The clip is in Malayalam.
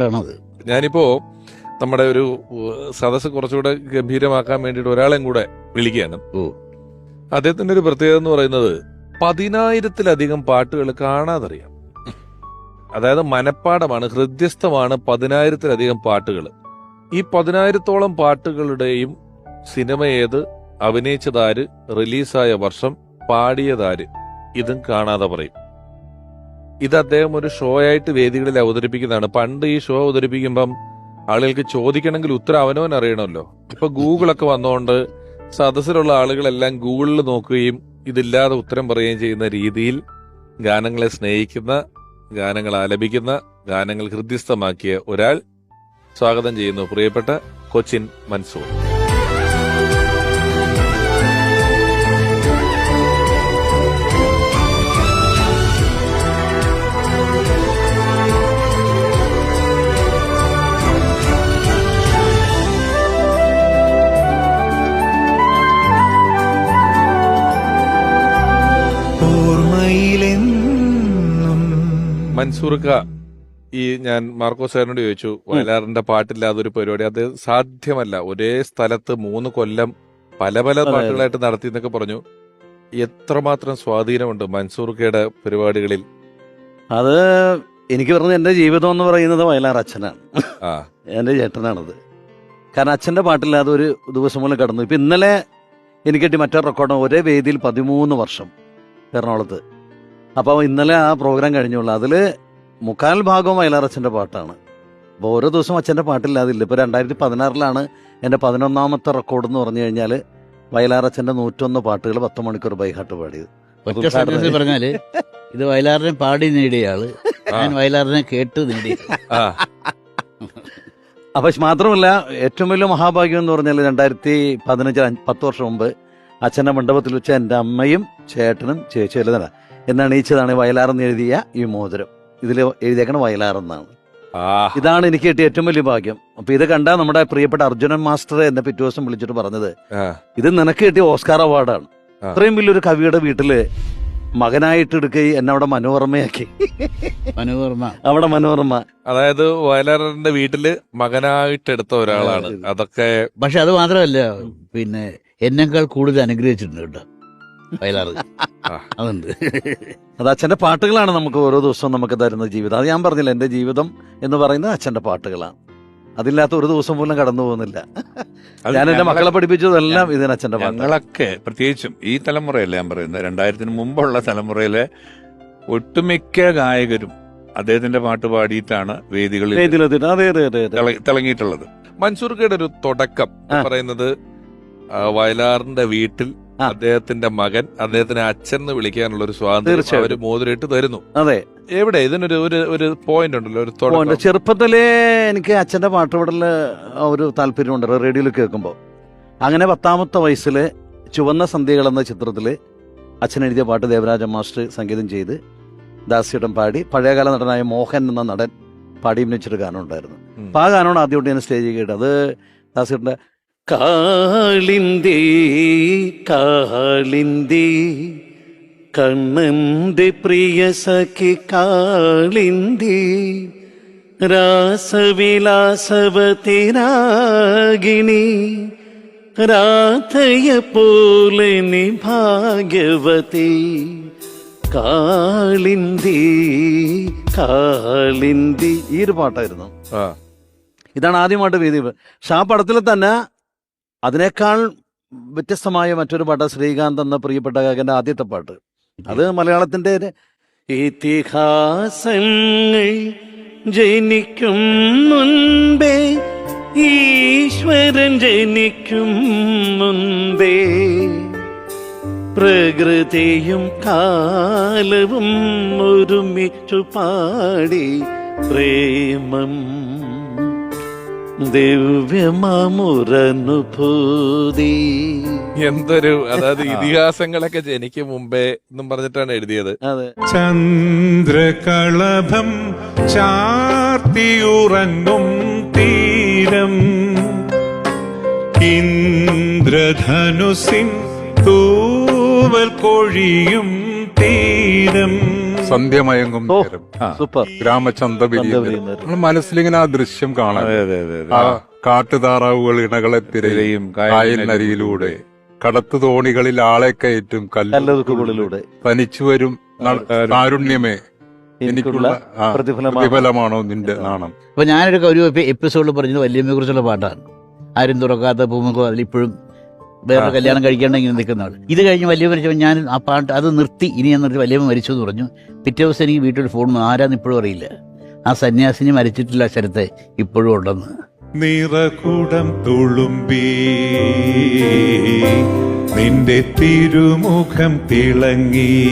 പാട്ടാണത് ഞാനിപ്പോ നമ്മുടെ ഒരു സദസ് കുറച്ചുകൂടെ ഗംഭീരമാക്കാൻ വേണ്ടിട്ട് ഒരാളെയും കൂടെ വിളിക്കുകയാണ്. ഓ. അദ്ദേഹത്തിന്റെ ഒരു പ്രത്യേകത എന്ന് പറയുന്നത് പതിനായിരത്തിലധികം പാട്ടുകൾ കാണാതറിയാം. അതായത് മനപ്പാടമാണ് ഹൃദ്യസ്ഥമാണ് പതിനായിരത്തിലധികം പാട്ടുകൾ. ഈ പതിനായിരത്തോളം പാട്ടുകളുടെയും സിനിമ ഏത് അഭിനയിച്ചതാര് റിലീസായ വർഷം പാടിയതാര് ഇതും കാണാതെ പറയും. ഇത് അദ്ദേഹം ഒരു ഷോ ആയിട്ട് വേദികളിൽ അവതരിപ്പിക്കുന്നതാണ്. പണ്ട് ഈ ഷോ അവതരിപ്പിക്കുമ്പം ആളുകൾക്ക് ചോദിക്കണമെങ്കിൽ ഉത്തരം അവനവൻ അറിയണമല്ലോ. ഇപ്പൊ ഗൂഗിളൊക്കെ വന്നുകൊണ്ട് സദസ്സിലുള്ള ആളുകളെല്ലാം ഗൂഗിളിൽ നോക്കുകയും ഇതില്ലാതെ ഉത്തരം പറയുകയും ചെയ്യുന്ന രീതിയിൽ ഗാനങ്ങളെ സ്നേഹിക്കുന്ന ഗാനങ്ങൾ ആലപിക്കുന്ന ഗാനങ്ങൾ ഹൃദ്യസ്ഥമാക്കിയ ഒരാൾ സ്വാഗതം ചെയ്യുന്നു. പ്രിയപ്പെട്ട കൊച്ചിൻ മൻസൂർ മൻസൂർക്ക ഈ ഞാൻ മാർക്കോ സാറിനോട് ചോദിച്ചു വയലാറിന്റെ പാട്ടില്ലാതെ ഒരു പരിപാടി. അത് സാധ്യമല്ല. ഒരേ സ്ഥലത്ത് മൂന്ന് കൊല്ലം പല പല പാട്ടുകളായിട്ട് നടത്തി എന്നൊക്കെ പറഞ്ഞു. എത്രമാത്രം സ്വാധീനമുണ്ട് മൻസൂർക്കയുടെ പരിപാടികളിൽ? അത് എനിക്ക് പറഞ്ഞത് എന്റെ ജീവിതം എന്ന് പറയുന്നത് വയലാർ അച്ഛനാണ്. ആ. എന്റെ ചേട്ടനാണത്. കാരണം അച്ഛന്റെ പാട്ടില്ലാതെ ഒരു ദിവസം പോലും കടന്നു. ഇപ്പം ഇന്നലെ എനിക്ക് മറ്റൊരു റെക്കോർഡ് ഒരേ വേദിയിൽ പതിമൂന്ന് വർഷം എറണാകുളത്ത്. അപ്പോൾ ഇന്നലെ ആ പ്രോഗ്രാം കഴിഞ്ഞുള്ളൂ. അതിൽ മുക്കാൽ ഭാഗവും വയലാർ അച്ഛന്റെ പാട്ടാണ്. അപ്പോൾ ഓരോ ദിവസവും അച്ഛന്റെ പാട്ടില്ലാതില്ല. ഇപ്പോൾ രണ്ടായിരത്തി പതിനാറിലാണ് എന്റെ പതിനൊന്നാമത്തെ റെക്കോർഡ് എന്ന് പറഞ്ഞു കഴിഞ്ഞാൽ വയലാർ അച്ഛന്റെ നൂറ്റൊന്ന് പാട്ടുകൾ പത്ത് മണിക്കൂർ ബൈഹാട്ട് പാടിയത്. ഒറ്റ പറഞ്ഞാൽ ഇത് വയലാറിനെ പാടി നേടിയ ആൾ. ഞാൻ വയലാറിനെ കേട്ട് നേടി അപ്പം മാത്രമല്ല ഏറ്റവും വലിയ മഹാഭാഗ്യം എന്ന് പറഞ്ഞാൽ രണ്ടായിരത്തി പതിനഞ്ച് പത്ത് വർഷം മുമ്പ് അച്ഛന്റെ മണ്ഡപത്തിൽ വെച്ച് എന്റെ അമ്മയും ചേട്ടനും ചേച്ചിയും എല്ലാം അണിയിച്ചതാണ് വയലാറെന്ന് എഴുതിയ ഈ മോതിരം. ഇതിൽ എഴുതിയേക്കണ വയലാറെന്നാണ്. ഇതാണ് എനിക്ക് കിട്ടിയ ഏറ്റവും വലിയ ഭാഗ്യം. അപ്പൊ ഇത് കണ്ട നമ്മുടെ പ്രിയപ്പെട്ട അർജുനൻ മാസ്റ്റർ എന്നെ പിറ്റേ ദിവസം വിളിച്ചിട്ട് പറഞ്ഞത് ഇത് നിനക്ക് കിട്ടിയ ഓസ്കാർ അവാർഡാണ്. അത്രയും വലിയൊരു കവിയുടെ വീട്ടിൽ മകനായിട്ട് എടുക്കുകയും എന്നെ അവിടെ മനോരമയാക്കി. മനോരമ. അവിടെ മനോരമ. അതായത് വയലാറിന്റെ വീട്ടിൽ മകനായിട്ട് എടുത്ത ഒരാളാണ്. അതൊക്കെ പക്ഷെ അത് മാത്രമല്ല പിന്നെ എന്നെക്കാൾ കൂടുതൽ അനുഗ്രഹിച്ചിട്ടുണ്ട് കേട്ടോ. വയലാറ്. അതുണ്ട്. അത് അച്ഛന്റെ പാട്ടുകളാണ് നമുക്ക് ഓരോ ദിവസവും നമുക്ക് തരുന്ന ജീവിതം. അത് ഞാൻ പറഞ്ഞില്ല എന്റെ ജീവിതം എന്ന് പറയുന്നത് അച്ഛന്റെ പാട്ടുകളാണ്. അതില്ലാത്ത ഒരു ദിവസം പോലും കടന്നു പോകുന്നില്ല. ഞാൻ എന്റെ മക്കളെ പഠിപ്പിച്ചതെല്ലാം ഇതിന് അച്ഛന്റെ ഞങ്ങളൊക്കെ പ്രത്യേകിച്ചും ഈ തലമുറയല്ല ഞാൻ പറയുന്നത്. രണ്ടായിരത്തിന് മുമ്പുള്ള തലമുറയിലെ ഒട്ടുമിക്ക ഗായകരും അദ്ദേഹത്തിന്റെ പാട്ട് പാടിയിട്ടാണ് വേദികളിൽ തിളങ്ങിയിട്ടുള്ളത്. മൻസൂർക്കയുടെ ഒരു തുടക്കം എന്ന് പറയുന്നത് വയലാറിന്റെ വീട്ടിൽ അദ്ദേഹത്തിന്റെ മകൻ അദ്ദേഹത്തിന് അച്ഛൻ എന്ന് വിളിക്കാനുള്ള ഒരു സ്വാതന്ത്ര്യം. അവർ മോതിരിട്ട് തരുന്നു. അതെ. എവിടെ? ഇതിനൊരു ഒരു ഒരു പോയിന്റ് ഉണ്ടല്ലോ ഒരു പോയിന്റ് ചെറുപ്പത്തിലേ എനിക്ക് അച്ഛന്റെ പാട്ടുപാടൽ ഒരു താല്പര്യമുണ്ട് റേഡിയോയിൽ കേൾക്കുമ്പോൾ അങ്ങനെ പത്താമത്തെ വയസ്സിൽ ചുവന്ന സന്ധ്യകൾ എന്ന ചിത്രത്തിൽ അച്ഛൻ എഴുതിയ പാട്ട് ദേവരാജ മാസ്റ്റർ സംഗീതം ചെയ്ത് ദാസിയുടെ പാടി പഴയകാല നടനായ മോഹൻ എന്ന നടൻ പാടി അഭിനയിച്ചൊരു ഗാനം ഉണ്ടായിരുന്നു. അപ്പൊ ആ ഗാനമാണ് ആദ്യമായിട്ട് ഞാൻ സ്റ്റേജിൽ കേട്ടത്. അത് ദാസിയുടെ കാളിന്തി കാളിന്തി കണ്ണന്റെ പ്രിയ സഖി കാളിന്തി രാസവിലാസവതിരാഗിണി രാധയ പോലെ നി ഭാഗ്യവതി കാളിന്തി കാളിന്തി. ഈ ഒരു പാട്ടായിരുന്നു. ആ. ഇതാണ് ആദ്യമായിട്ട് വേദി പക്ഷെ ആ പടത്തിൽ തന്നെ അതിനേക്കാൾ വ്യത്യസ്തമായ മറ്റൊരു പാട്ട് ശ്രീകാന്ത് എന്ന പ്രിയപ്പെട്ട കാക്കന്റെ ആദ്യത്തെ പാട്ട്. അത് മലയാളത്തിന്റെ ഇതിഹാസങ്ങൾ ജനിക്കും മുൻപേ ഈശ്വരൻ ജനിക്കും മുൻപേ. പ്രകൃതിയും കാലവും ഒരുമിച്ചു പാടി പ്രേമം ദിവ്യമാമുരനുഭൂതി എന്തൊരു അതായത് ഇതിഹാസങ്ങളൊക്കെ ജനിക്ക് മുമ്പേ എന്നും പറഞ്ഞിട്ടാണ് എഴുതിയത്. അതെ. ചന്ദ്രകളഭം ചാർത്തിയുറങ്ങും തീരം. ഇന്ദ്രധനുസിൻ തൂവൽ കൊഴിയും തീരം. സന്ധ്യമയങ്ങും മയങ്ങും നേരം. സൂപ്പർ. ഗ്രാമചന്ത. നമ്മൾ മനസ്സിലിങ്ങനെ ആ ദൃശ്യം കാണാം അതെ അതെ അതെ. ആ കാട്ടുതാറാവുകൾ ഇണകളെ തിരയും കായലിനരിയിലൂടെ. കടത്തു തോണികളിൽ ആളെ കയറ്റും കല്ലുകളിലൂടെ തനിച്ചു വരും കാരുണ്യമേ. എനിക്കുള്ള പ്രതിഫലമാണോ നിന്റെ നാണം? അപ്പൊ ഞാനൊരു ഒരു എപ്പിസോഡിൽ പറഞ്ഞത് വല്യമ്മയെ കുറിച്ചുള്ള പാട്ടാണ്. ആരും തുറക്കാത്ത പൂമുഖം അതിലിപ്പോഴും വേറെ കല്യാണം കഴിക്കാണ്ട് ഇങ്ങനെ നിൽക്കുന്ന ആൾ ഇത് കഴിഞ്ഞ് വലിയ മരിച്ചപ്പോൾ ഞാൻ ആ പാട്ട് അത് നിർത്തി. ഇനി ഞാൻ നിർത്തി വലിയ മരിച്ചു എന്ന് പറഞ്ഞു. പിറ്റേ ദിവസം എനിക്ക് വീട്ടിൽ ഫോൺ ആരാന്ന് ഇപ്പോഴും അറിയില്ല. ആ സന്യാസിനി മരിച്ചിട്ടില്ല ശരത്തെ ഇപ്പോഴും ഉണ്ടെന്ന്. നിറകുടം തുളുമ്പി. നിന്റെ തിരുമുഖം തിളങ്ങി.